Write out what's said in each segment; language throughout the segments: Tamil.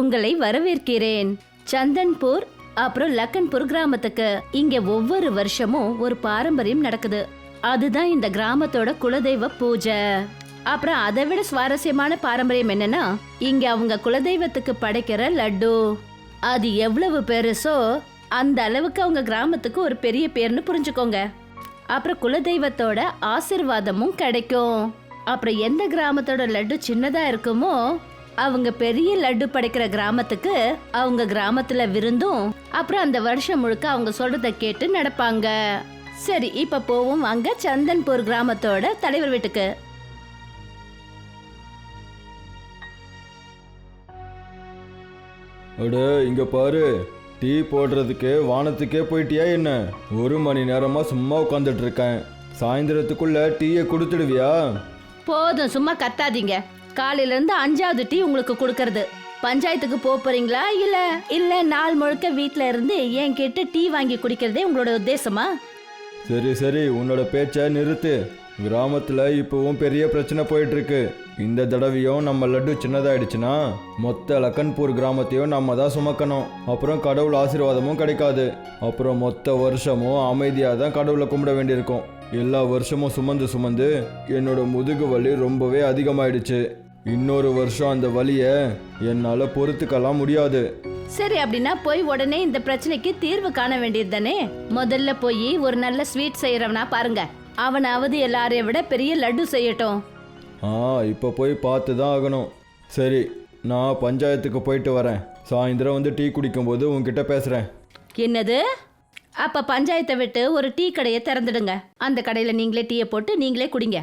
உங்களை வரவேற்கிறேன். சந்தன்பூர் அப்புறம் லக்கன்பூர் கிராமத்துக்கு. இங்க ஒவ்வொரு வருஷமும் ஒரு பாரம்பரியம் நடக்குது. அதுதான் இந்த கிராமத்தோட குலதெய்வ பூஜை. அப்புறம் அதை விட சுவாரஸ்யமான பாரம்பரியம் என்னன்னா இங்க அவங்க குலதெய்வத்துக்கு படைக்கிற லட்டு. அது எவ்வளவு பெருசோ அந்த அளவுக்கு அவங்க கிராமத்துக்கு ஒரு பெரிய பேர்னு புரிஞ்சுக்கோங்க. அப்புறம் குலதெய்வத்தோட ஆசிர்வாதமும் கிடைக்கும். அப்புறம் எந்த கிராமத்தோட லட்டு சின்னதா இருக்குமோ அவங்க பெரிய லட்டு படைக்கிற கிராமத்துக்கு அவங்க கிராமத்துல விருந்தும் அப்புறம் அந்த வருஷம் முழுக்க அவங்க சொல்றத கேட்டு நடப்பாங்க. சரி இப்ப போவோம் வாங்க. சந்தன்பூர் கிராமத்தோட தலைவர் வீட்டுக்கு. அட இங்க பாரு. டீ போடுறதுக்கு வானத்துக்கே போயிட்டியா என்ன? ஒரு மணி நேரமா சும்மா உட்காந்துட்டு இருக்கேன். சாயந்தரத்துக்குள்ள டீயை கொடுத்துடுவியா? போதும் சும்மா கத்தாதீங்க. காலையில இருந்து அஞ்சாவது டீ உங்களுக்கு கொடுக்கறது. பஞ்சாயத்துக்கு போறீங்களா இல்ல இல்ல நாள் முழுக்க வீட்ல இருந்து என்கிட்ட டீ வாங்கி குடிக்கிறதே உங்களோட உத்தேசமா? சரி சரி உன்னோட பேச்சை நிறுத்து. கிராமத்துல இப்பவும் பெரிய பிரச்சனை போயிட்டு இருக்கு இந்த தடவையும் நம்ம லட்டு சின்னதாயிடுச்சுன்னா மொத்த லக்கன்பூர் கிராமத்தையும் நம்ம தான் சுமக்கணும். அப்புறம் கடவுள் ஆசீர்வாதமும் கிடைக்காது. அப்புறம் மொத்த வருஷமும் அமைதியாக தான் கடவுளை கும்பிட வேண்டியிருக்கும். எல்லா வருஷமும் சுமந்து சுமந்து என்னோட முதுகு வலி ரொம்பவே அதிகமாயிடுச்சு. இன்னொரு வருஷம் அந்த வலியை என்னால் பொறுத்துக்கலாம் முடியாது. சரி அப்படின்னா போய் உடனே இந்த பிரச்சனைக்கு தீர்வு காண வேண்டியது தானே? முதல்ல போய் ஒரு நல்ல ஸ்வீட் செய்யறவனா பாருங்க. அவனாவது எல்லாரையும் விட பெரிய லட்டு செய்யட்டும். ஆ இப்போ போய் பார்த்து தான் ஆகணும். சரி நான் பஞ்சாயத்துக்கு போயிட்டு வரேன். சாயந்தரம் வந்து டீ குடிக்கும்போது உன்கிட்ட பேசுகிறேன் என்னது? அப்ப பஞ்சாயத்தை விட்டு ஒரு டீ கடையை திறந்துடுங்க. அந்த கடையில நீங்களே டீயை போட்டு நீங்களே குடிங்க.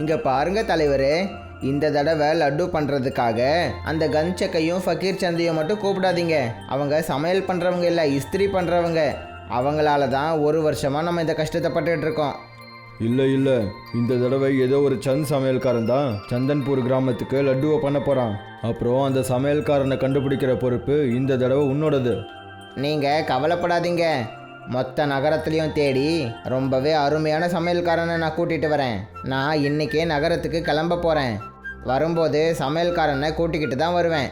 இங்க பாருங்க தலைவரே இந்த தடவை லட்டு பண்ணுறதுக்காக அந்த கன்சக்கையும் ஃபக்கீர் சந்தையும் மட்டும் கூப்பிடாதீங்க. அவங்க சமையல் பண்ணுறவங்க இல்லை இஸ்திரி பண்ணுறவங்க அவங்களால தான் ஒரு வருஷமாக நம்ம இந்த கஷ்டத்தை பட்டுட்டு இருக்கோம். இல்லை இல்லை. இந்த தடவை ஏதோ ஒரு சந்த் சமையல்காரன் தான் சந்தன்பூர் கிராமத்துக்கு லட்டுவை பண்ண போகிறான் அப்புறம் அந்த சமையல்காரனை கண்டுபிடிக்கிற பொறுப்பு இந்த தடவை உன்னோடது. நீங்கள் கவலைப்படாதீங்க. மொத்த நகரத்துலேயும் தேடி ரொம்பவே அருமையான சமையல்காரனை நான் கூட்டிகிட்டு வரேன். நான் இன்னைக்கே நகரத்துக்கு கிளம்ப போகிறேன் வரும்போது சமையல்காரனை கூட்டிக்கிட்டு தான் வருவேன்.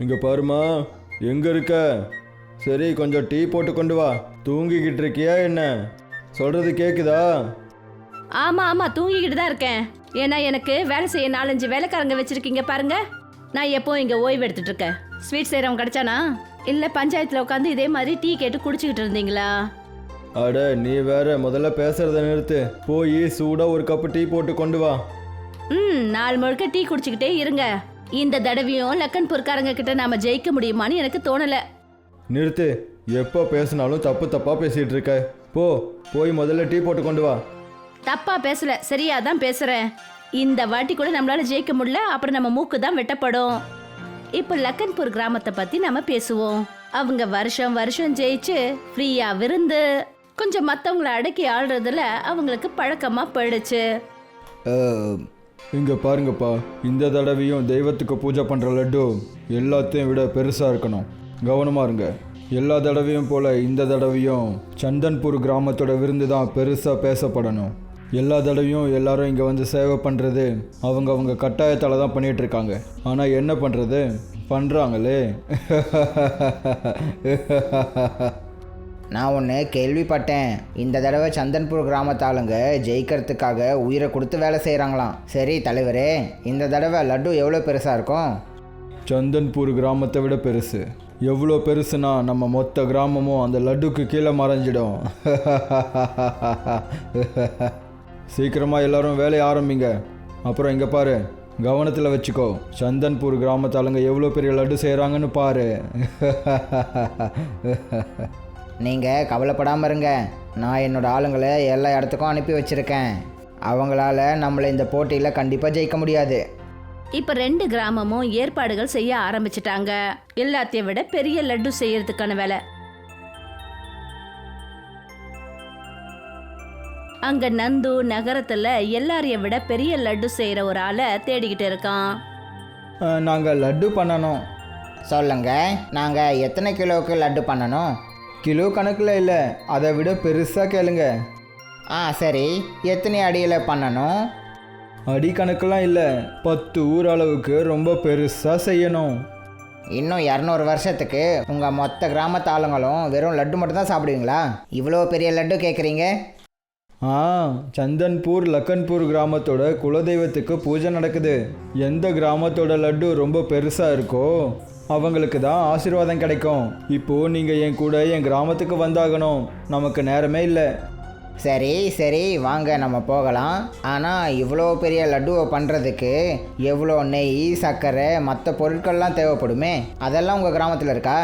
இங்கே பாருமா எங்கே இருக்க? சரி கொஞ்சம் டீ போட்டு கொண்டு வா. தூங்கிக்கிட்டு இருக்கியா என்ன? சொல்கிறது கேட்குதா ஆமா ஆமா தூங்கிக்கிட்டு தான் இருக்கேன். ஏன்னா எனக்கு வேலை செய்ய நாலஞ்சு வேலைக்காரங்க வச்சிருக்கீங்க பாருங்க. நான் எப்போ இங்க ஓய்வு எடுத்துட்டு இருக்கேன் ஸ்வீட் செய்றவன் கிடைச்சானா? இல்ல பஞ்சாயத்துல உட்காந்து இதே மாதிரி டீ கேட்டு குடிச்சுக்கிட்டு இருந்தீங்களா? அட நீ வேற முதல்ல பேசுறத நிறுத்து. போய் சூடாக ஒரு கப்பு டீ போட்டு கொண்டு வா. ம் நாள் முழுக்க டீ குடிச்சுக்கிட்டே இருங்க. இந்த தடவையும் லக்கன்பூர்காரங்க கிட்ட நாம ஜெயிக்க முடியுமான்னு எனக்கு தோணல. நிறுத்து. எப்போ பேசினாலும் தப்பு தப்பாக பேசிகிட்டு இருக்க போ போய் முதல்ல டீ போட்டு கொண்டு வா. தப்பா பேசல. சரியா தான் பேசுறேன். இந்த வாட்டி கூட நம்மளால ஜெயிக்க முடியல அப்புறம் நம்ம மூக்கு தான் வெட்டப்படும். இப்போ லக்கன்பூர் கிராமத்தை பத்தி நம்ம பேசுவோம். அவங்க வருஷம் வருஷம் ஜெயிச்சு ஃப்ரீயா விருந்து கொஞ்சம் மற்றவங்கள அடக்கி ஆள்றதுல அவங்களுக்கு பழக்கமா போயிடுச்சு. இங்கே பாருங்கப்பா இந்த தடவையும் தெய்வத்துக்கு பூஜை பண்ணுற லட்டு எல்லாத்தையும் விட பெருசாக இருக்கணும். கவனமாக இருங்க. எல்லா தடவையும் போல் இந்த தடவையும் சந்தன்பூர் கிராமத்தோட விருந்து தான் பெருசாக பேசப்படணும். எல்லா தடவையும் எல்லாரும் இங்கே வந்து சேவை பண்ணுறது அவங்க அவங்க கட்டாயத்தால் தான் பண்ணிகிட்டு இருக்காங்க ஆனால் என்ன பண்ணுறது பண்ணுறாங்களே நான் ஒன்று கேள்விப்பட்டேன். இந்த தடவை சந்தன்பூர் கிராமத்தாளுங்க ஜெயிக்கிறதுக்காக உயிரை கொடுத்து வேலை செய்கிறாங்களாம் சரி தலைவரே இந்த தடவை லட்டு எவ்வளோ பெருசாக இருக்கும்? சந்தன்பூர் கிராமத்தை விட பெருசு. எவ்வளோ பெருசுனா நம்ம மொத்த கிராமமும் அந்த லட்டுக்கு கீழே மறைஞ்சிடும். சீக்கிரமாக எல்லாரும் வேலையை ஆரம்பிங்க. அப்புறம் இங்கே பாரு கவனத்தில் வச்சுக்கோ. சந்தன்பூர் கிராமத்தாளுங்க எவ்வளோ பெரிய லட்டு செய்கிறாங்கன்னு பாரு. நீங்கள் கவலைப்படாமல் இருங்க. நான் என்னோட ஆளுங்களை எல்லா இடத்துக்கும் அனுப்பி வச்சுருக்கேன். அவங்களால நம்மளை இந்த போட்டியில் கண்டிப்பாக ஜெயிக்க முடியாது. இப்ப ரெண்டு கிராமமும் ஏற்பாடுகள் செய்ய ஆரம்பிச்சிட்டாங்க. எல்லாத்தையும் விட பெரிய லட்டு செய்யறதுக்கான வேலை. அங்க நந்து நகரத்துல எல்லாரையும் விட பெரிய லட்டு செய்யற ஒரு ஆளை தேடிக்கிட்டு இருக்கான். நாங்கள் லட்டு பண்ணணும். சொல்லுங்க நாங்கள் எத்தனை கிலோவுக்கு லட்டு பண்ணணும்? கிலோ கணக்கில் இல்லை அதை விட பெருசாக கேளுங்க. ஆ சரி எத்தனை அடியில் பண்ணணும்? அடி கணக்கெலாம் இல்லை பத்து ஊர் அளவுக்கு ரொம்ப பெருசாக செய்யணும். இன்னும் இரநூறு வருஷத்துக்கு உங்கள் மொத்த கிராமத்து ஆளுங்களும் வெறும் லட்டு மட்டும் தான் சாப்பிடுவீங்களா? இவ்வளோ பெரிய லட்டு கேட்குறீங்க ஆ சந்தன்பூர் லக்கன்பூர் கிராமத்தோட குலதெய்வத்துக்கு பூஜை நடக்குது. எந்த கிராமத்தோட லட்டு ரொம்ப பெருசாக இருக்கோ அவங்களுக்கு தான் ஆசீர்வாதம் கிடைக்கும். இப்போ நீங்கள் என் கூட என் கிராமத்துக்கு வந்தாகணும். நமக்கு நேரமே இல்லை. சரி சரி வாங்க நம்ம போகலாம். ஆனால் இவ்வளோ பெரிய லட்டுவை பண்ணுறதுக்கு எவ்வளோ நெய் சர்க்கரை மற்ற பொருட்கள்லாம் தேவைப்படுமே? அதெல்லாம் உங்கள் கிராமத்தில் இருக்கா?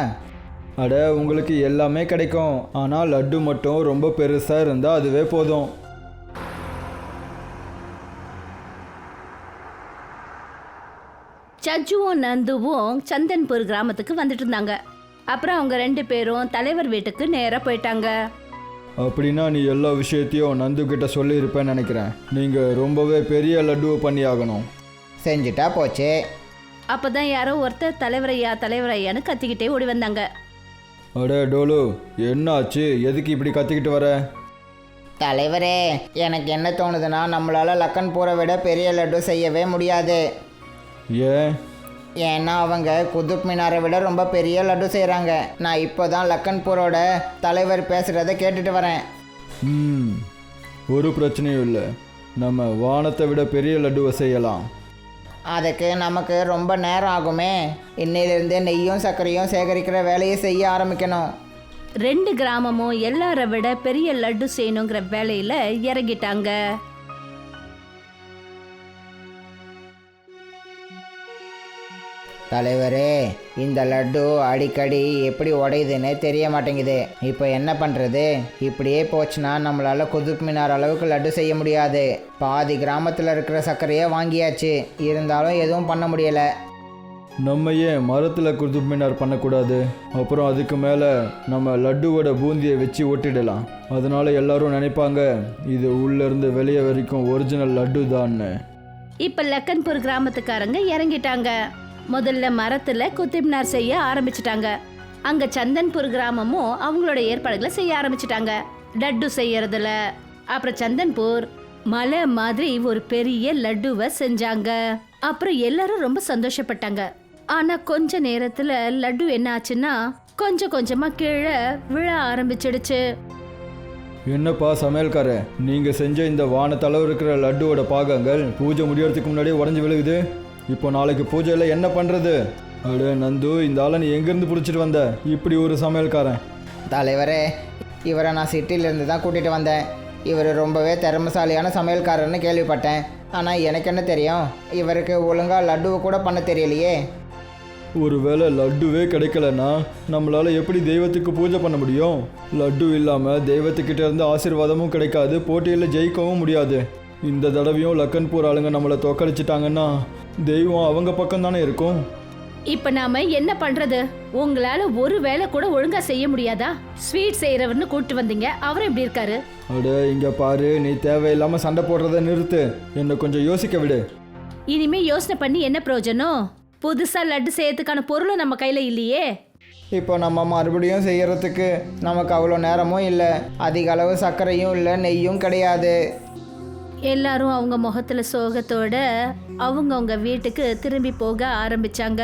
அட உங்களுக்கு எல்லாமே கிடைக்கும். ஆனால் லட்டு மட்டும் ரொம்ப பெருசாக இருந்தால் அதுவே போதும். சஜ்ஜுவும் நந்துவும் சந்தன்பூர் கிராமத்துக்கு வந்துட்டு இருந்தாங்க. அப்புறம் அவங்க ரெண்டு பேரும் தலைவர் வீட்டுக்கு நேராக போயிட்டாங்க. அப்படின்னா நீ எல்லா விஷயத்தையும் நந்து கிட்ட சொல்லியிருப்பேன்னு நினைக்கிறேன். நீங்கள் ரொம்பவே பெரிய லட்டுவை பண்ணி ஆகணும். செஞ்சுட்டா போச்சு. அப்பதான் யாரோ ஒருத்தர் தலைவரையா தலைவரையான்னு கத்திக்கிட்டே ஓடி வந்தாங்க. அட டோலு என்ன ஆச்சு எதுக்கு இப்படி கத்திக்கிட்டு வர? தலைவரே எனக்கு என்ன தோணுதுன்னா நம்மளால் லக்கன்பூரை விட பெரிய லட்டு செய்யவே முடியாது. ஏன்? ஏன்னா அவங்க குதுப் மினாரை விட ரொம்ப பெரிய லட்டு செய்கிறாங்க நான் இப்போ தான் லக்கன்பூரோட தலைவர் பேசுகிறத கேட்டுட்டு வரேன். ம் ஒரு பிரச்சனையும் இல்லை. நம்ம வானத்தை விட பெரிய லட்டுவை செய்யலாம். அதுக்கு நமக்கு ரொம்ப நேரம் ஆகுமே. இன்னிலிருந்தே நெய்யும் சர்க்கரையும் சேகரிக்கிற வேலையை செய்ய ஆரம்பிக்கணும். ரெண்டு கிராமமும் எல்லார விட பெரிய லட்டு செய்யணுங்கிற வேலையில இறங்கிட்டாங்க. தலைவரே இந்த லட்டு அடிக்கடி எப்படி உடையுதுன்னு தெரிய மாட்டேங்குது. இப்போ என்ன பண்ணுறது இப்படியே போச்சுன்னா நம்மளால் குதுப் மினார் அளவுக்கு லட்டு செய்ய முடியாது. பாதி கிராமத்தில் இருக்கிற சர்க்கரையை வாங்கியாச்சு. இருந்தாலும் எதுவும் பண்ண முடியலை. நம்ம ஏன் மரத்தில் குதுப் மினார் பண்ணக்கூடாது? அப்புறம் அதுக்கு மேலே நம்ம லட்டுவோட பூந்தியை வச்சு ஒட்டிடலாம் அதனால எல்லாரும் நினைப்பாங்க இது உள்ளேருந்து வெளியே வரைக்கும் ஒரிஜினல் லட்டு தான்னு இப்ப லக்கன்பூர் கிராமத்துக்காரங்க இறங்கிட்டாங்க. முதல்ல மரத்துல குத்திப்னார் செய்ய ஆரம்பிச்சிட்டாங்க. அங்க சந்தன்பூர் கிராமமும் அவங்களோட ஏற்பாடுகளை செய்ய ஆரம்பிச்சிட்டாங்க. லட்டு செய்யறதுல. அப்புறம் சந்தன்பூர் மலை மாதிரி ஒரு பெரிய லட்டுவை செஞ்சாங்க. அப்புறம் எல்லாரும் ரொம்ப சந்தோஷப்பட்டாங்க. ஆனா கொஞ்ச நேரத்துல லட்டு என்ன ஆச்சுன்னா கொஞ்சம் கொஞ்சமா கீழே விழ ஆரம்பிச்சிடுச்சு. என்னப்பா சமையல்கார நீங்கள் செஞ்ச இந்த வானத்தளவு இருக்கிற லட்டுவோட பாகங்கள் பூஜை முடியறதுக்கு முன்னாடியே உடஞ்சி விழுகுது. இப்போ நாளைக்கு பூஜையில் என்ன பண்ணுறது அடே நந்து இந்த ஆளை நீ எங்கேருந்து பிடிச்சிட்டு வந்த? இப்படி ஒரு சமையல்காரன். தலைவரே இவரை நான் சிட்டிலேருந்து தான் கூட்டிகிட்டு வந்தேன். இவர் ரொம்பவே திறமைசாலியான சமையல்காரர்னு கேள்விப்பட்டேன். ஆனால் எனக்கு என்ன தெரியும்? இவருக்கு ஒழுங்காக லட்டுவை கூட பண்ண தெரியலையே. ஒருவேளை லட்டுவே கிடைக்கலன்னா நம்மளால எப்படி தெய்வத்துக்கு பூஜை பண்ண முடியும்? லட்டு இல்லாமல் தெய்வத்துக்கிட்ட இருந்து ஆசீர்வாதமும் கிடைக்காது போட்டியில் ஜெயிக்கவும் முடியாது. இந்த தடவையும் லக்கன்பூர் ஆளுங்க நம்மளை தோக்கடிச்சிட்டாங்கன்னா தெய்வம் அவங்க பக்கம் தானே இருக்கும்? இப்ப நாம என்ன பண்றது? உங்களால ஒரு வேலை கூட ஒழுங்கா செய்ய முடியாதா? ஸ்வீட் செய்யறவர்னு கூட்டு வந்தீங்க அவர் எப்படி இருக்காரு? அட இங்க பாரு நீ தேவையில்லாம சண்டை போடுறத நிறுத்து. என்னை கொஞ்சம் யோசிக்க விடு. இனிமே யோசனை பண்ணி என்ன பிரயோஜனம்? புதுசா லட்டு செய்யறதுக்கான பொருளும் நம்ம கையில இல்லையே. இப்போ நம்ம மறுபடியும் செய்யறதுக்கு நமக்கு அவ்வளோ நேரமும் இல்லை. அதிக அளவு சர்க்கரையும் இல்லை நெய்யும் கிடையாது. எல்லாரும் அவங்க முகத்துல சோகத்தோட அவங்கவங்க வீட்டுக்கு திரும்பி போக ஆரம்பிச்சாங்க.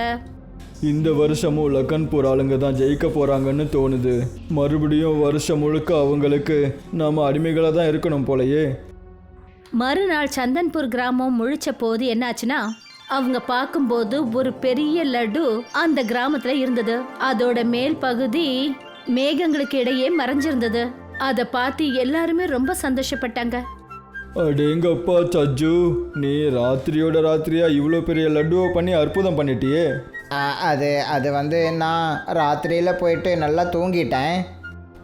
இந்த வருஷமும் லக்கன்பூர் ஆளுங்க தான் ஜெயிக்க போறாங்கன்னு தோணுது. மறுபடியும் வருஷம் முழுக்க அவங்களுக்கு நாம அடிமைகளாக தான் இருக்கணும் போலயே. மறுநாள் சந்தன்பூர் கிராமம் முழிச்ச போது என்னாச்சுன்னா அவங்க பார்க்கும்போது ஒரு பெரிய லட்டு அந்த கிராமத்துல இருந்தது. அதோட மேல் பகுதி மேகங்களுக்கு இடையே மறைஞ்சிருந்தது. அதை பார்த்து எல்லாருமே ரொம்ப சந்தோஷப்பட்டாங்க. அடேங்கப்பா சஜ்ஜு. நீ ராத்திரியோட ராத்திரியா இவ்வளோ பெரிய லட்டுவை பண்ணி அற்புதம் பண்ணிட்டியே? ஆ, அது அது வந்து நான் ராத்திரியில் போயிட்டு நல்லா தூங்கிட்டேன்.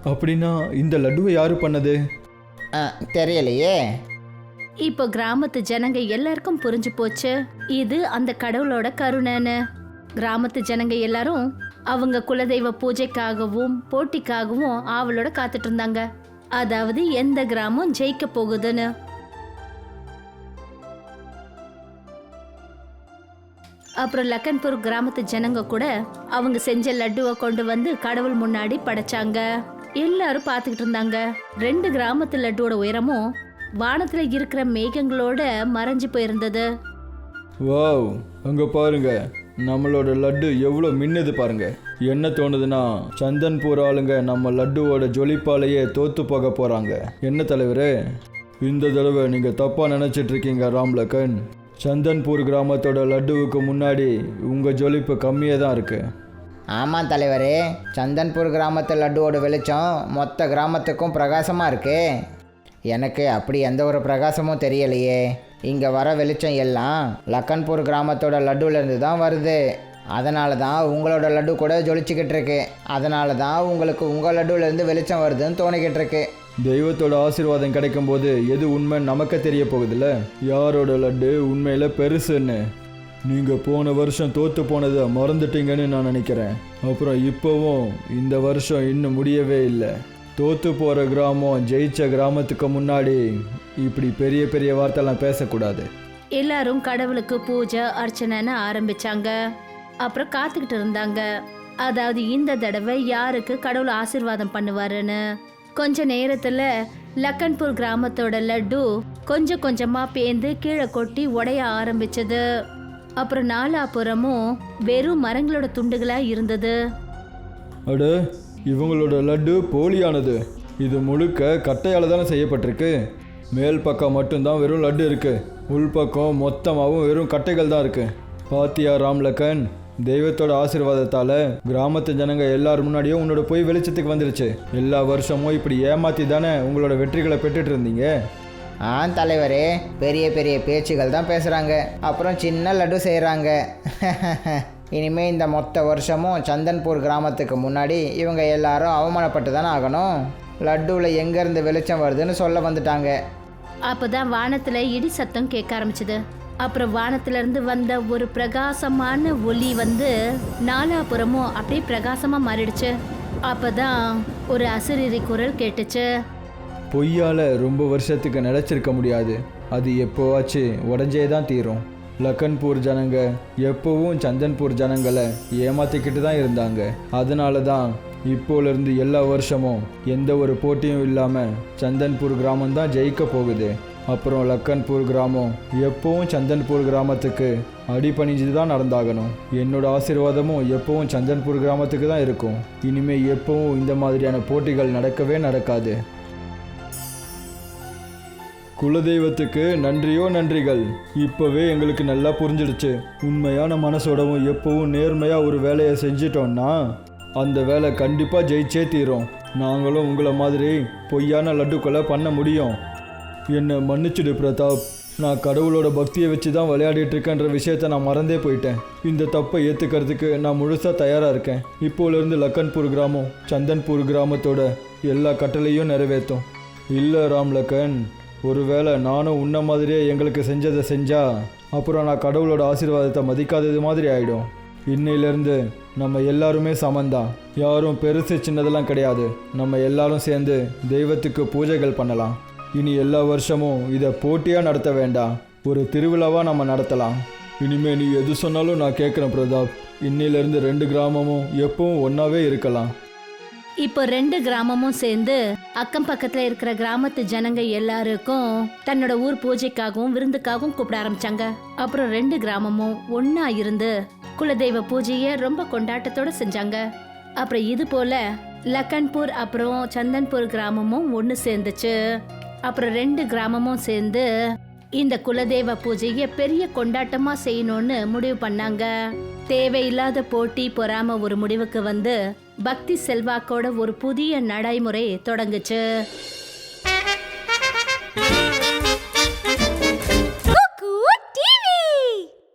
அப்படின்னா இந்த லட்டுவை யாரு பண்ணது? ஆ, தெரியலையே. இப்போ கிராமத்து ஜனங்க எல்லாருக்கும் புரிஞ்சு போச்சு. இது அந்த கடவுளோட கருணைன்னு. கிராமத்து ஜனங்க எல்லாரும் அவங்க குலதெய்வ பூஜைக்காகவும் போட்டிக்காகவும் ஆவலோட காத்துட்டு இருந்தாங்க. அதாவது எந்த கிராமம் ஜெயிக்க போகுதுன்னு. அப்புறம் லக்கன்பூர் கிராமத்து ஜனங்க கூட அவங்க செஞ்ச லட்டுவை கொண்டு வந்து கடவுள் முன்னாடி படைச்சாங்க. எல்லாரும் பார்த்துக்கிட்டு இருந்தாங்க. ரெண்டு கிராமத்து லட்டுவோட உயரமும் வானத்துல இருக்கிற மேகங்களோட மறைஞ்சு போயிருந்தது. வாவ் அங்க பாருங்க. நம்மளோட லட்டு எவ்வளோ மின்னுது பாருங்க. என்ன தோணுதுன்னா சந்தன்பூர் ஆளுங்க நம்ம லட்டுவோட ஜொலிப்பாலேயே தோத்து போக போறாங்க. என்ன தலைவரே? இந்த தடவை நீங்க தப்பா நினைச்சிட்டு இருக்கீங்க ராம்லக்கன். சந்தன்பூர் கிராமத்தோட லட்டுவுக்கு முன்னாடி உங்கள் ஜொலிப்பு கம்மியாக தான் இருக்குது ஆமாம் தலைவரே சந்தன்பூர் கிராமத்து லட்டுவோட வெளிச்சம் மொத்த கிராமத்துக்கும் பிரகாசமாக இருக்கே. எனக்கு அப்படி எந்த ஒரு பிரகாசமும் தெரியலையே. இங்கே வர வெளிச்சம் எல்லாம் லக்கன்பூர் கிராமத்தோட லட்டுலேருந்து தான் வருது. அதனால தான் உங்களோட லட்டு கூட ஜொலிச்சுக்கிட்டு இருக்கு. அதனால தான் உங்களுக்கு உங்கள் லட்டுலேருந்து வெளிச்சம் வருதுன்னு தோணிக்கிட்டு இருக்கு. தெய்வத்தோட ஆசீர்வாதம் கிடைக்கும்போது எது உண்மை நமக்கு தெரிய போகுதுல்ல? யாரோட லட்டு உண்மையில பெருசுன்னு? நீங்க போன வருஷம் தோத்து போனதை மறந்துட்டீங்கன்னு நான் நினைக்கிறேன். அப்புறம் இப்போவும் இந்த வருஷம் இன்னும் முடியவே இல்லை. தோத்து போற கிராமம் ஜெயிச்ச கிராமத்துக்கு முன்னாடி இப்படி பெரிய பெரிய வார்த்தைலாம் பேசக்கூடாது. எல்லாரும் கடவுளுக்கு பூஜை அர்ச்சனைன்னு ஆரம்பிச்சாங்க. அப்புறம் காத்துக்கிட்டு இருந்தாங்க. அதாவது இந்த தடவை யாருக்கு கடவுள் ஆசிர்வாதம் பண்ணுவாருன்னு. கொஞ்ச நேரத்துல லக்கன்பூர் கிராமத்தோட லட்டு கொஞ்சம் கொஞ்சமா பேந்து கீழே கொட்டி உடைய ஆரம்பிச்சது. அப்புறம் நாலாபுறமும் வெறும் மரங்களோட துண்டுகளா இருந்தது. அட இவங்களோட லட்டு போலியானது. இது முழுக்க கட்டையால் தானே செய்யப்பட்டிருக்கு. மேல் பக்கம் மட்டும்தான் வெறும் லட்டு இருக்கு. உள்பக்கம் மொத்தமாகவும் வெறும் கட்டைகள் தான் இருக்கு. பாத்தியா ராம்லக்கன் தெய்வத்தோட ஆசீர்வாதத்தால் கிராமத்து ஜனங்க எல்லார் முன்னாடியும் உன்னோட போய் வெளிச்சத்துக்கு வந்துருச்சு. எல்லா வருஷமும் இப்படி ஏமாத்தி தானே உங்களோட வெற்றிகளை பெற்றுட்டு இருந்தீங்க? ஆ தலைவரே பெரிய பெரிய பேச்சுகள் தான் பேசுகிறாங்க அப்புறம் சின்ன லட்டு செய்கிறாங்க இனிமே இந்த மொத்த வருஷமும் சந்தன்பூர் கிராமத்துக்கு முன்னாடி இவங்க எல்லாரும் அவமானப்பட்டு தானே ஆகணும். லட்டுவில் எங்கேருந்து வெளிச்சம் வருதுன்னு சொல்ல வந்துட்டாங்க. அப்பதான் வானத்துல இடி சத்தம் கேட்க ஆரம்பிச்சது. அப்புறம் வானத்திலிருந்து வந்த ஒரு பிரகாசமான ஒளி வந்து நாலாபுறமும் அப்படியே பிரகாசமாக மாறிடுச்சு. அப்பதான் ஒரு அசிரிரி குரல் கேட்டுச்சு. பொய்யால் ரொம்ப வருஷத்துக்கு நிலச்சிருக்க முடியாது. அது எப்போவாச்சு உடஞ்சே தான் தீரும். லக்கன்பூர் ஜனங்க எப்போவும் சந்தன்பூர் ஜனங்களை ஏமாத்திக்கிட்டு தான் இருந்தாங்க. அதனால தான் இப்போலேருந்து எல்லா வருஷமும் எந்த ஒரு போட்டியும் இல்லாமல் சந்தன்பூர் கிராமம் தான் ஜெயிக்க போகுது. அப்புறம் லக்கன்பூர் கிராமம் எப்பவும் சந்தன்பூர் கிராமத்துக்கு அடிபணிஞ்சு தான் நடந்தாகணும். என்னோட ஆசீர்வாதமும் எப்பவும் சந்தன்பூர் கிராமத்துக்கு தான் இருக்கும். இனிமே எப்பவும் இந்த மாதிரியான போட்டிகள் நடக்கவே நடக்காது. குலதெய்வத்துக்கு நன்றியோ நன்றிகள். இப்போவே எங்களுக்கு நல்லா புரிஞ்சிடுச்சு. உண்மையான மனசோடவும் எப்பவும் நேர்மையாக ஒரு வேலையை செஞ்சிட்டோம்னா அந்த வேலை கண்டிப்பாக ஜெயிச்சே தீரும். நாங்களும் உங்களை மாதிரி பொய்யான லட்டுக்களை பண்ண முடியும். என்னை மன்னிச்சிடு பிரதாப். நான் கடவுளோட பக்தியை வச்சு தான் விளையாடிட்டு இருக்கேன்ற விஷயத்த நான் மறந்தே போயிட்டேன். இந்த தப்பை ஏற்றுக்கிறதுக்கு நான் முழுசாக தயாராக இருக்கேன். இப்போலேருந்து லக்கன்பூர் கிராமம் சந்தன்பூர் கிராமத்தோட எல்லா கட்டளையும் நிறைவேற்றும். இல்லை ராம் லக்கன் ஒருவேளை நானும் உன்ன மாதிரியே எங்களுக்கு செஞ்சதை செஞ்சா அப்புறம் நான் கடவுளோட ஆசீர்வாதத்தை மதிக்காதது மாதிரி ஆகிடும் இன்னையிலேருந்து நம்ம எல்லாருமே சமந்தான் யாரும் பெருசு சின்னதெல்லாம் கிடையாது. நம்ம எல்லாரும் சேர்ந்து தெய்வத்துக்கு பூஜைகள் பண்ணலாம். இனி எல்லா வருஷமும் இதை போட்டியாக நடத்த வேண்டாம். ஒரு திருவிழாவாக நம்ம நடத்தலாம். இனிமே நீ எது சொன்னாலும் நான் கேட்குறேன் பிரதாப். இன்னிலிருந்து ரெண்டு கிராமமும் எப்பவும் ஒன்றாவே இருக்கலாம். இப்போ ரெண்டு கிராமமும் சேர்ந்து அக்கம் பக்கத்துல இருக்கிற கிராமத்து ஜனங்க எல்லாருக்கும் தன்னோட ஊர் பூஜைக்காகவும் விருந்துக்காகவும் கூப்பிட ஆரம்பிச்சாங்க. அப்புறம் ரெண்டு கிராமமும் ஒன்னா இருந்து குலதெய்வ பூஜைய ரொம்ப கொண்டாட்டத்தோட செஞ்சாங்க. அப்புறம் இது போல லக்கன்பூர் அப்புறம் சந்தன்பூர் கிராமமும் ஒன்று சேர்ந்துச்சு. அப்புறம் ரெண்டு கிராமமும் சேர்ந்து இந்த குலதெய்வ பூஜைய பெரிய கொண்டாட்டமா செய்யணும்னு முடிவு பண்ணாங்க. தேவையில்லாத போட்டி பொறாம ஒரு முடிவுக்கு வந்து பக்தி செல்வாக்கோட ஒரு புதிய நடைமுறை தொடங்குச்சு.